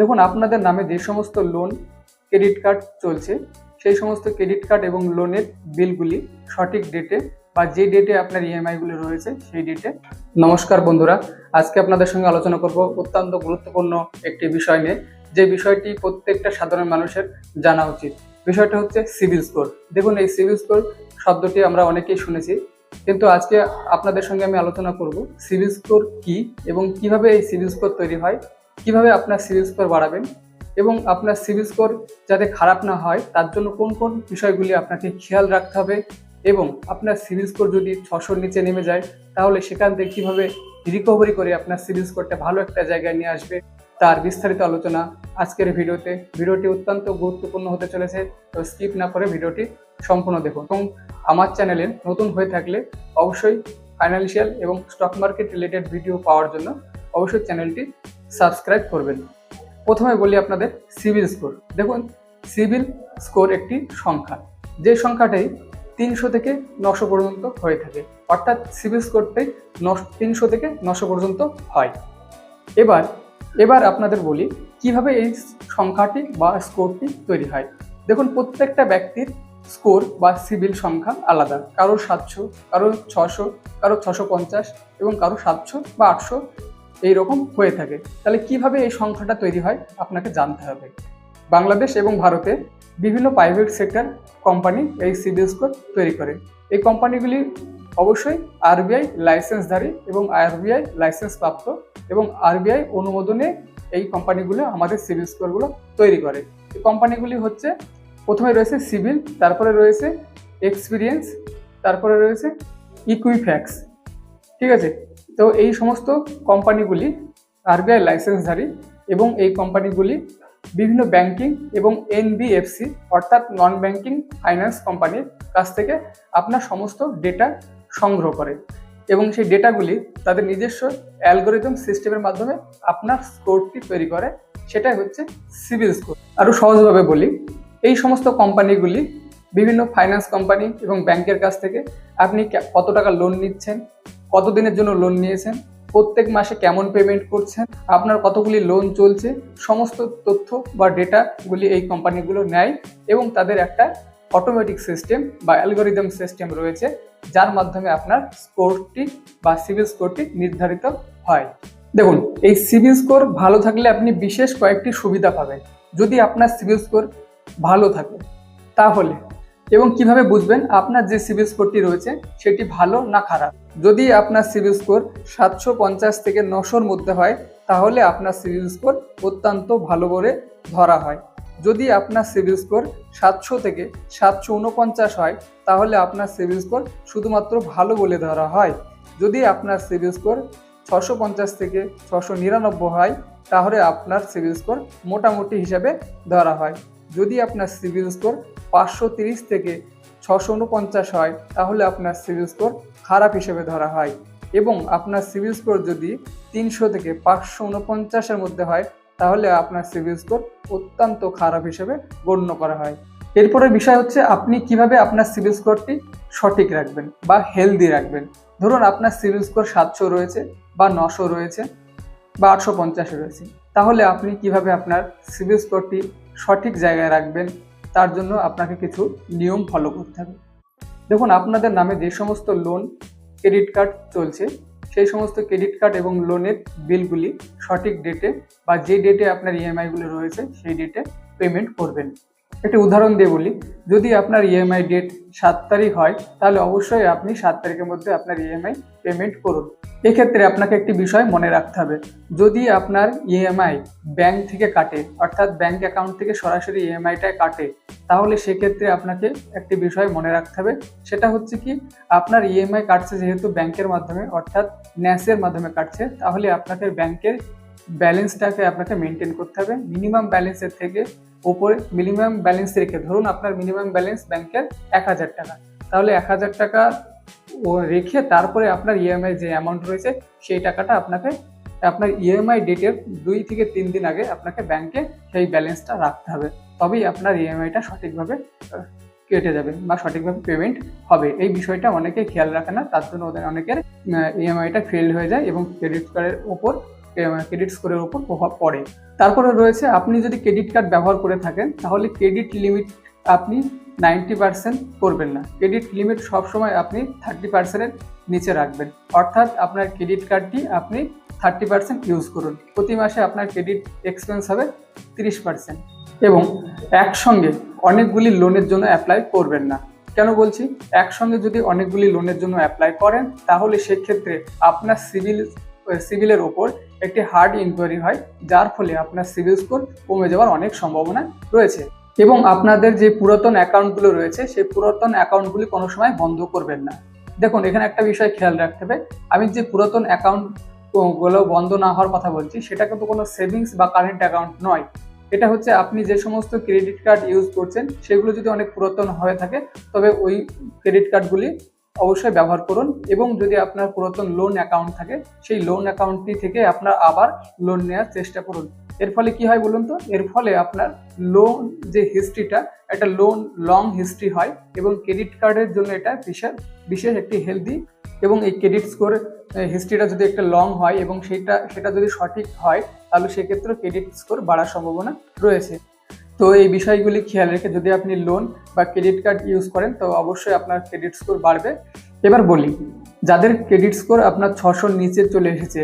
দেখুন, আপনাদের নামে যে সমস্ত লোন ক্রেডিট কার্ড চলছে, সেই সমস্ত ক্রেডিট কার্ড এবং লোনের বিলগুলি সঠিক ডেটে বা যে ডেটে আপনার ইএমআইগুলি রয়েছে, সেই ডেটে নমস্কার বন্ধুরা, আজকে আপনাদের সঙ্গে আলোচনা করব অত্যন্ত গুরুত্বপূর্ণ একটি বিষয় নিয়ে, যে বিষয়টি প্রত্যেকটা সাধারণ মানুষের জানা উচিত। বিষয়টা হচ্ছে সিভিল স্কোর দেখুন, এই সিভিল স্কোর শব্দটি আমরা অনেকেই শুনেছি, কিন্তু আজকে আপনাদের সঙ্গে আমি আলোচনা করব সিভিল স্কোর কি এবং কীভাবে এই সিভিল স্কোর তৈরি হয় কীভাবে আপনার সিভিল স্কোর বাড়াবেন এবং আপনার সিভিল স্কোর যাতে খারাপ না হয়, তার জন্য কোন কোন বিষয়গুলি আপনাকে খেয়াল রাখতে হবে এবং আপনার সিভিল স্কোর যদি ছশোর নিচে নেমে যায়, তাহলে সেখান থেকে কীভাবে রিকভারি করে আপনার সিভিল স্কোরটা ভালো একটা জায়গায় নিয়ে আসবে, তার বিস্তারিত আলোচনা আজকের ভিডিওতে। ভিডিওটি অত্যন্ত গুরুত্বপূর্ণ হতে চলেছে, তো স্কিপ না করে ভিডিওটি সম্পূর্ণ দেখুন। এবং আমার চ্যানেলে নতুন হয়ে থাকলে অবশ্যই ফাইন্যান্সিয়াল এবং স্টক মার্কেট রিলেটেড ভিডিও পাওয়ার জন্য অবশ্যই চ্যানেলটি সাবস্ক্রাইব করবেন। প্রথমে বলি আপনাদের সিভিল স্কোর। দেখুন সিভিল স্কোর একটি সংখ্যা। যে সংখ্যাটাই তিনশো থেকে নশো পর্যন্ত হয়ে থাকে, অর্থাৎ সিভিল স্কোরটাই তিনশো থেকে নশো পর্যন্ত হয়। এবার এবার আপনাদের বলি কীভাবে এই সংখ্যাটি বা স্কোরটি তৈরি হয়। দেখুন, প্রত্যেকটা ব্যক্তির স্কোর বা সিভিল সংখ্যা আলাদা। কারও সাতশো, কারও ছশো কারও ছশো পঞ্চাশ এবং কারও সাতশো বা আটশো এইরকম হয়ে থাকে। তাহলে কীভাবে এই সংখ্যাটা তৈরি হয়? আপনাকে জানতে হবে। বাংলাদেশ এবং ভারতে বিভিন্ন প্রাইভেট সেক্টর কোম্পানি এই সিভিল স্কোর তৈরি করে। এই কোম্পানিগুলি অবশ্যই আরবিআই লাইসেন্সধারী এবং আরবিআই লাইসেন্স প্রাপ্ত এবং আরবিআই অনুমোদনে এই কোম্পানিগুলো আমাদের সিভিল স্কোরগুলো তৈরি করে। এই কোম্পানিগুলি হচ্ছে প্রথমে রয়েছে সিভিল, তারপরে রয়েছে এক্সপিরিয়েন্স তারপরে রয়েছে ইকুইফ্যাক্স ঠিক আছে? তো এই সমস্ত কোম্পানিগুলি আরবিআই লাইসেন্সধারী এবং এই কোম্পানিগুলি বিভিন্ন ব্যাংকিং এবং এনবিএফসি অর্থাৎ নন ব্যাংকিং ফাইন্যান্স কোম্পানির কাছ থেকে আপনার সমস্ত ডেটা সংগ্রহ করে এবং সেই ডেটাগুলি তাদের নিজস্ব অ্যালগোরিদম সিস্টেমের মাধ্যমে আপনার স্কোরটি তৈরি করে, সেটাই হচ্ছে সিভিল স্কোর আরও সহজভাবে বলি, এই সমস্ত কোম্পানিগুলি বিভিন্ন ফাইন্যান্স কোম্পানি এবং ব্যাংকের কাছ থেকে আপনি কত টাকা লোন নিচ্ছেন কতদিনের জন্য লোন নিয়েছেন, প্রত্যেক মাসে কেমন পেমেন্ট করছেন, আপনার কতগুলি লোন চলছে, সমস্ত তথ্য বা ডেটাগুলি এই কোম্পানিগুলো নেয় এবং তাদের একটা অটোমেটিক সিস্টেম বা অ্যালগোরিদম সিস্টেম রয়েছে, যার মাধ্যমে আপনার স্কোরটি বা সিভিল স্কোরটি নির্ধারিত হয়। দেখুন, এই সিভিল স্কোর ভালো থাকলে আপনি বিশেষ কয়েকটি সুবিধা পাবেন। যদি আপনার সিভিল স্কোর ভালো থাকে, তাহলে এবং কীভাবে বুঝবেন আপনার যে সিভিল স্কোরটি রয়েছে, সেটি ভালো না খারাপ? যদি আপনার সিভিল স্কোর সাতশো পঞ্চাশ থেকে নশোর মধ্যে হয়, তাহলে আপনার সিভিল স্কোর অত্যন্ত ভালো করে ধরা হয়। যদি আপনার সিভিল স্কোর সাতশো থেকে সাতশো উনপঞ্চাশ হয়, তাহলে আপনার সিভিল স্কোর শুধুমাত্র ভালো বলে ধরা হয়। যদি আপনার সিভিল স্কোর ছশো পঞ্চাশ থেকে ছশো নিরানব্বই হয়, তাহলে আপনার সিভিল স্কোর মোটামুটি হিসাবে ধরা হয়। যদি আপনার সিভিল স্কোর পাঁচশো তিরিশ থেকে ছশো উনপঞ্চাশ হয়, তাহলে আপনার সিভিল স্কোর খারাপ হিসেবে ধরা হয়। এবং আপনার সিভিল স্কোর যদি তিনশো থেকে পাঁচশো উনপঞ্চাশের মধ্যে হয়, তাহলে আপনার সিভিল স্কোর অত্যন্ত খারাপ হিসেবে গণ্য করা হয়। এরপরে বিষয় হচ্ছে, আপনি কীভাবে আপনার সিভিল স্কোরটি সঠিক রাখবেন বা হেলদি রাখবেন? ধরুন আপনার সিভিল স্কোর সাতশো রয়েছে বা নশো রয়েছে বা আটশো পঞ্চাশে রয়েছে। তাহলে আপনি কীভাবে আপনার সিভিল স্কোরটি সঠিক জায়গায় রাখবেন? তার জন্য আপনাকে কিছু নিয়ম ফলো করতে হবে। দেখুন, আপনাদের নামে যে সমস্ত লোন ক্রেডিট কার্ড চলছে, সেই সমস্ত ক্রেডিট কার্ড এবং লোনের বিলগুলি সঠিক ডেটে বা যে ডেটে আপনার ইএমআইগুলো রয়েছে, সেই ডেটে পেমেন্ট করবেন। একটি উদাহরণ দিয়ে বলি। যদি আপনার ইএমআই ডেট সাত তারিখ হয়, তাহলে অবশ্যই আপনি সাত তারিখের মধ্যে আপনার ইএমআই পেমেন্ট করুন। এক্ষেত্রে আপনাকে একটি বিষয় মনে রাখতে হবে। যদি আপনার ইএমআই ব্যাংক থেকে কাটে, অর্থাৎ ব্যাংক অ্যাকাউন্ট থেকে সরাসরি ইএমআইটা কাটে, তাহলে সেক্ষেত্রে আপনাকে একটি বিষয় মনে রাখতে হবে। সেটা হচ্ছে কি, আপনার ইএমআই কাটছে যেহেতু ব্যাংকের মাধ্যমে, অর্থাৎ ন্যাসের মাধ্যমে কাটছে, তাহলে আপনাকে ব্যাংকের ব্যালেন্সটাকে আপনাকে মেনটেন করতে হবে। মিনিমাম ব্যালেন্সের থেকে ওপরে মিনিমাম ব্যালেন্স রেখে, ধরুন আপনার মিনিমাম ব্যালেন্স ব্যাংকের এক হাজার টাকা। তাহলে এক হাজার টাকা রেখে তারপরে আপনার ইএমআই যে অ্যামাউন্ট রয়েছে, সেই টাকাটা আপনাকে, আপনার ইএমআই ডেটের দুই থেকে তিন দিন আগে আপনাকে ব্যাংকে সেই ব্যালেন্সটা রাখতে হবে। তবেই আপনার ইএমআইটা সঠিকভাবে কেটে যাবে বা সঠিকভাবে পেমেন্ট হবে। এই বিষয়টা অনেকে খেয়াল রাখে না, তার জন্য ওদের অনেকের ইএমআইটা ফেল হয়ে যায় এবং ক্রেডিট কার্ডের ওপর ক্রেডিট স্কোরের উপর প্রভাব পড়ে। তারপরে রয়েছে, আপনি যদি ক্রেডিট কার্ড ব্যবহার করে থাকেন, তাহলে ক্রেডিট লিমিট আপনি নাইনটি পার্সেন্ট করবেন না। ক্রেডিট লিমিট সবসময় আপনি থার্টি পার্সেন্টের নিচে রাখবেন। অর্থাৎ আপনার ক্রেডিট কার্ডটি আপনি থার্টি পার্সেন্ট ইউজ করুন। প্রতি মাসে আপনার ক্রেডিট এক্সপেন্স হবে তিরিশ পার্সেন্ট এবং একসঙ্গে অনেকগুলি লোনের জন্য অ্যাপ্লাই করবেন না। কেন বলছি? একসঙ্গে যদি অনেকগুলি লোনের জন্য অ্যাপ্লাই করেন, তাহলে সেক্ষেত্রে আপনার সিভিল সিভিলের ওপর একটি হার্ড ইনকোয়ারি হয়, যার ফলে আপনার সিভিল স্কোর কমে যাওয়ার অনেক সম্ভাবনা রয়েছে। এবং আপনাদের যে পুরাতন অ্যাকাউন্টগুলো রয়েছে, সেই পুরাতন অ্যাকাউন্টগুলি কোনো সময় বন্ধ করবেন না। দেখুন, এখানে একটা বিষয় খেয়াল রাখতে হবে। আমি যে পুরাতন অ্যাকাউন্টগুলো বন্ধ না হওয়ার কথা বলছি, সেটা কিন্তু কোনো সেভিংস বা কারেন্ট অ্যাকাউন্ট নয়। এটা হচ্ছে আপনি যে সমস্ত ক্রেডিট কার্ড ইউজ করছেন, সেগুলো যদি অনেক পুরাতন হয়ে থাকে, তবে ওই ক্রেডিট কার্ডগুলি অবশ্যই ব্যবহার করুন এবং যদি আপনার পুরাতন লোন অ্যাকাউন্ট থাকে, সেই লোন অ্যাকাউন্টটি থেকে আপনার আবার লোন নেওয়ার চেষ্টা করুন। এর ফলে কি হয় বলুন তো? এর ফলে আপনার লোন যে হিস্ট্রিটা একটা লোন লং হিস্ট্রি হয় এবং ক্রেডিট কার্ডের জন্য এটা বিশেষ বিশেষ একটি হেলদি এবং এই ক্রেডিট স্কোর হিস্ট্রিটা যদি একটা লং হয় এবং সেটা সেটা যদি সঠিক হয়, তাহলে সেক্ষেত্রে ক্রেডিট স্কোর বাড়ার সম্ভাবনা রয়েছে। তো এই বিষয়গুলি খেয়াল রেখে যদি আপনি লোন বা ক্রেডিট কার্ড ইউজ করেন, তো অবশ্যই আপনার ক্রেডিট স্কোর বাড়বে। এবার বলি, যাদের ক্রেডিট স্কোর আপনার ছশোর নিচে চলে এসেছে,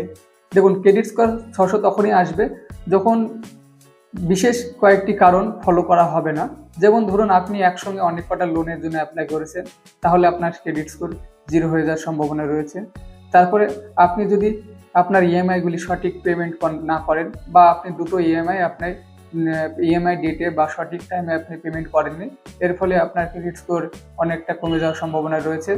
দেখুন ক্রেডিট স্কোর ছশো তখনই আসবে যখন বিশেষ কয়েকটি কারণ ফলো করা হবে না। যেমন ধরুন, আপনি একসঙ্গে অনেক কটা লোনের জন্য অ্যাপ্লাই করেছেন, তাহলে আপনার ক্রেডিট স্কোর জিরো হয়ে যাওয়ার সম্ভাবনা রয়েছে। তারপরে আপনি যদি আপনার ইএমআইগুলি সঠিক পেমেন্ট না করেন বা আপনি দুটো ইএমআই আপনার ইএমআই ডেটে বা সঠিক টাইমে আপনি পেমেন্ট করেননি, এর ফলে আপনার ক্রেডিট স্কোর অনেকটা কমে যাওয়ার সম্ভাবনা রয়েছে।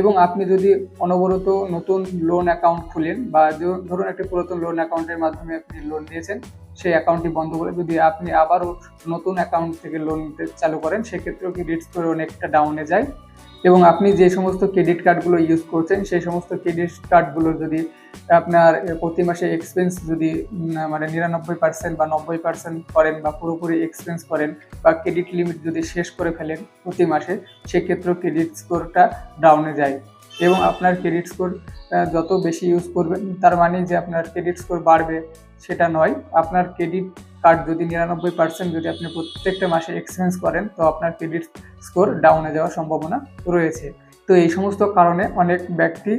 এবং আপনি যদি অনবরত নতুন লোন অ্যাকাউন্ট খুলেন বা ধরুন একটি পুরাতন লোন অ্যাকাউন্টের মাধ্যমে আপনি লোন নিয়েছেন, সেই অ্যাকাউন্টটি বন্ধ করে যদি আপনি আবারও নতুন অ্যাকাউন্ট থেকে লোন চালু করেন, সেক্ষেত্রেও ক্রেডিট স্কোর অনেকটা ডাউনে যায়। এবং আপনি যে সমস্ত ক্রেডিট কার্ডগুলো ইউজ করছেন, সেই সমস্ত ক্রেডিট কার্ডগুলো যদি আপনার প্রতি মাসে এক্সপেন্স যদি মানে নিরানব্বই পার্সেন্ট বা নব্বই পার্সেন্ট করেন বা পুরোপুরি এক্সপেন্স করেন বা ক্রেডিট লিমিট যদি শেষ করে ফেলেন প্রতি মাসে, সেক্ষেত্রেও ক্রেডিট স্কোরটা ডাউনে যায়। এবং আপনার ক্রেডিট স্কোর যত বেশি ইউজ করবেন, তার মানে যে আপনার ক্রেডিট স্কোর বাড়বে, সেটা নয়। আপনার ক্রেডিট কার্ড যদি নিরানব্বই পার্সেন্ট যদি আপনি প্রত্যেকটা মাসে এক্সপেন্স করেন, তো আপনার ক্রেডিট স্কোর ডাউনে যাওয়ার সম্ভাবনা রয়েছে। তো এই সমস্ত কারণে অনেক ব্যক্তি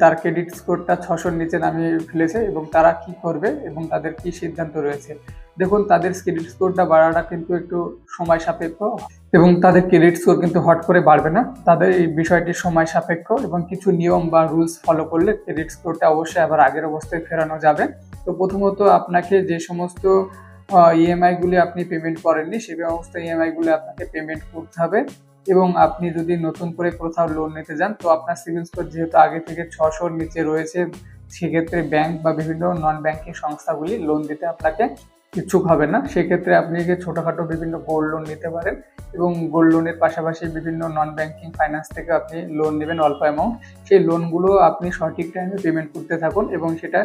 তার ক্রেডিট স্কোরটা ছশোর নিচে নামিয়ে ফেলেছে এবং তারা কি করবে এবং তাদের কি সিদ্ধান্ত রয়েছে। দেখুন, তাদের ক্রেডিট স্কোরটা বাড়াটা কিন্তু একটু সময় সাপেক্ষ এবং তাদের ক্রেডিট স্কোর কিন্তু হট করে বাড়বে না। তাদের এই বিষয়টি সময় সাপেক্ষ এবং কিছু নিয়ম বা রুলস ফলো করলে ক্রেডিট স্কোরটা অবশ্যই আবার আগের অবস্থায় ফেরানো যাবে। তো প্রথমত আপনাকে যে সমস্ত ইএমআইগুলি আপনি পেমেন্ট করেননি, সেই সমস্ত ইএমআইগুলি আপনাকে পেমেন্ট করতে হবে। এবং আপনি যদি নতুন করে কোথাও লোন নিতে যান, তো আপনার সিভিল স্কোর যেহেতু আগে থেকে ছশোর নিচে রয়েছে, সেক্ষেত্রে ব্যাংক বা বিভিন্ন নন ব্যাংকিং সংস্থাগুলি লোন দিতে আপনাকে ইচ্ছুক হবে না। সেক্ষেত্রে আপনি ছোটোখাটো বিভিন্ন গোল্ড লোন নিতে পারেন এবং গোল্ড লোনের পাশাপাশি বিভিন্ন নন ব্যাংকিং ফাইন্যান্স থেকে আপনি লোন নেবেন অল্প অ্যামাউন্ট সেই লোনগুলো আপনি সঠিক টাইমে পেমেন্ট করতে থাকুন এবং সেটা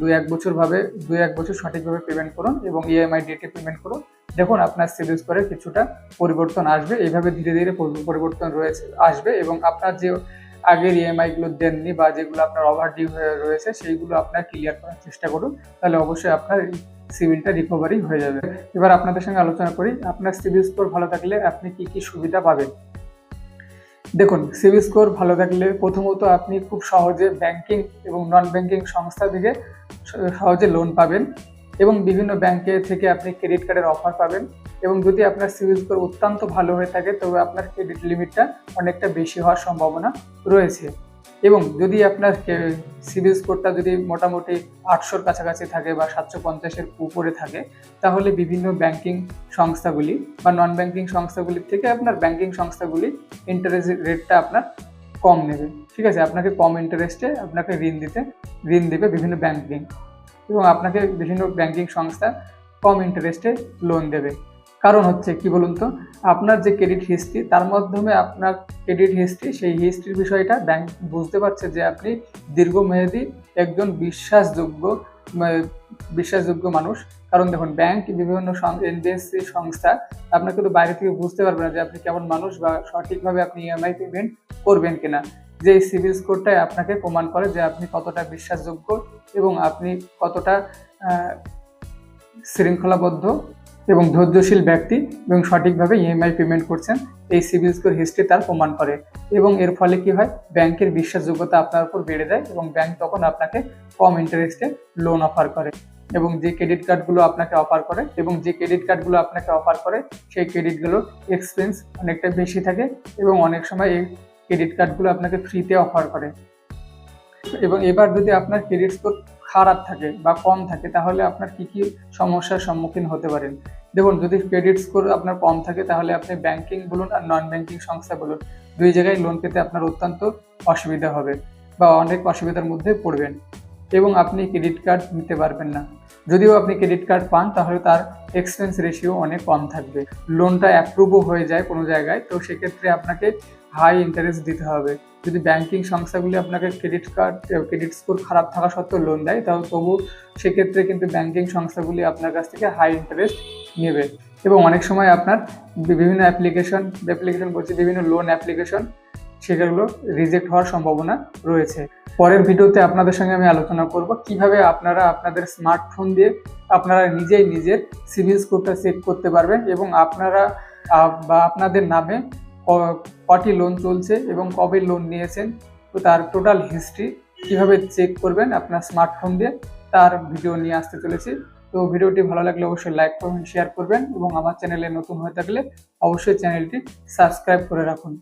দুই এক বছর ভাবে, দুই এক বছর সঠিকভাবে পেমেন্ট করুন এবং ইএমআই ডেটে পেমেন্ট করুন। দেখুন আপনার সিভিল স্কোরে কিছুটা পরিবর্তন আসবে, এইভাবে ধীরে ধীরে পরিবর্তন রয়েছে, আসবে এবং আপনার যে আগের ইএমআইগুলো দেননি বা যেগুলো আপনার ওভার ডিউ হয়ে রয়েছে, সেইগুলো আপনার ক্লিয়ার করার চেষ্টা করুন, তাহলে অবশ্যই আপনার সিভিলটা রিকভারি হয়ে যাবে। এবার আপনাদের সঙ্গে আলোচনা করি, আপনার সিভিল স্কোর ভালো থাকলে আপনি কি কি সুবিধা পাবেন? দেখুন সিবিল স্কোর ভালো থাকলে প্রথমত আপনি খুব সহজে ব্যাংকিং এবং নন ব্যাংকিং সংস্থা থেকে সহজে লোন পাবেন এবং বিভিন্ন ব্যাংকে থেকে আপনি ক্রেডিট কার্ডের অফার পাবেন এবং যদি আপনার সিবিল স্কোর অত্যন্ত ভালো হয়ে থাকে, তবে আপনার ক্রেডিট লিমিটটা অনেকটা বেশি হওয়ার সম্ভাবনা রয়েছে। এবং যদি আপনার সিভিল স্কোরটা যদি মোটামুটি আটশোর কাছাকাছি থাকে বা সাতশো পঞ্চাশের উপরে থাকে, তাহলে বিভিন্ন ব্যাংকিং সংস্থাগুলি বা নন ব্যাংকিং সংস্থাগুলির থেকে আপনার ব্যাংকিং সংস্থাগুলি ইন্টারেস্ট রেটটা আপনার কম নেবে। ঠিক আছে? আপনাকে কম ইন্টারেস্টে আপনাকে ঋণ দিতে, ঋণ দেবে বিভিন্ন ব্যাংকিং। এবং আপনাকে বিভিন্ন ব্যাংকিং সংস্থা কম ইন্টারেস্টে লোন দেবে। কারণ হচ্ছে কি বলুন তো? আপনার যে ক্রেডিট হিস্ট্রি তার মাধ্যমে আপনার ক্রেডিট হিস্ট্রি সেই হিস্ট্রির বিষয়টা ব্যাংক বুঝতে পারছে যে আপনি দীর্ঘমেয়াদী একজন বিশ্বাসযোগ্য বিশ্বাসযোগ্য মানুষ। কারণ দেখুন ব্যাংক বিভিন্ন এনবিএসসি সংস্থা আপনাকে তো বাইরে থেকে বুঝতে পারবে না যে আপনি কেমন মানুষ বা সঠিকভাবে আপনি ইএমআই পেমেন্ট করবেন কিনা। যে সিভিল স্কোরটাই আপনাকে প্রমাণ করে যে আপনি কতটা বিশ্বাসযোগ্য এবং আপনি কতটা শৃঙ্খলাবদ্ধ এবং ধৈর্যশীল ব্যক্তি এবং সঠিকভাবে ইএমআই পেমেন্ট করছেন, এই সিভিল স্কোর হিস্ট্রি তার প্রমাণ করে এবং এর ফলে কি হয়? ব্যাংকের বিশ্বাসযোগ্যতা আপনার উপর বেড়ে যায় এবং ব্যাংক তখন আপনাকে কম ইন্টারেস্টে লোন অফার করে এবং যে ক্রেডিট কার্ডগুলো আপনাকে অফার করে এবং যে ক্রেডিট কার্ডগুলো আপনাকে অফার করে, সেই ক্রেডিটগুলোর এক্সপেন্স অনেকটা বেশি থাকে এবং অনেক সময় এই ক্রেডিট কার্ডগুলো আপনাকে ফ্রিতে অফার করে। এবং এবার যদি আপনার ক্রেডিট স্কোর খারাপ থাকে বা কম থাকে, তাহলে আপনার কি কি সমস্যার সম্মুখীন হতে পারেন? দেখুন, যদি ক্রেডিট স্কোর আপনার কম থাকে, তাহলে আপনি ব্যাংকিং বলুন আর নন ব্যাংকিং সংস্থা বলুন, দুই জায়গায় লোন পেতে আপনার অত্যন্ত অসুবিধা হবে বা অনেক অসুবিধার মধ্যে পড়বেন এবং আপনি ক্রেডিট কার্ড নিতে পারবেন না। যদিও আপনি ক্রেডিট কার্ড পান, তাহলে তার এক্সপেন্স রেশিও অনেক কম থাকবে। লোনটা অ্যাপ্রুভও হয়ে যায় কোনো জায়গায়, তো সেক্ষেত্রে আপনাকে হাই ইন্টারেস্ট দিতে হবে। যদি ব্যাংকিং সংস্থাগুলি আপনাকে ক্রেডিট কার্ড ক্রেডিট স্কোর খারাপ থাকা সত্ত্বেও লোন দেয় তাহলে তবু সেক্ষেত্রে কিন্তু ব্যাংকিং সংস্থাগুলি আপনার কাছ থেকে হাই ইন্টারেস্ট নেবে। এবং অনেক সময় আপনার বিভিন্ন অ্যাপ্লিকেশন অ্যাপ্লিকেশন বলছি বিভিন্ন লোন অ্যাপ্লিকেশন সেগুলো রিজেক্ট হওয়ার সম্ভাবনা রয়েছে। পরের ভিডিওতে আপনাদের সঙ্গে আমি আলোচনা করব কীভাবে আপনারা আপনাদের স্মার্টফোন দিয়ে আপনারা নিজেই নিজের সিভিল স্কোরটা চেক করতে পারবেন এবং আপনারা বা আপনাদের নামে কটি লোন চলছে এবং কবে লোন নিয়েছেন, তো তার টোটাল হিস্ট্রি কীভাবে চেক করবেন আপনার স্মার্টফোন দিয়ে, তার ভিডিও নিয়ে আসতে চলেছি। তো ভিডিওটি ভালো লাগলে অবশ্যই লাইক করবেন শেয়ার করবেন এবং আমার চ্যানেলে নতুন হয়ে থাকলে অবশ্যই চ্যানেলটি সাবস্ক্রাইব করে রাখুন।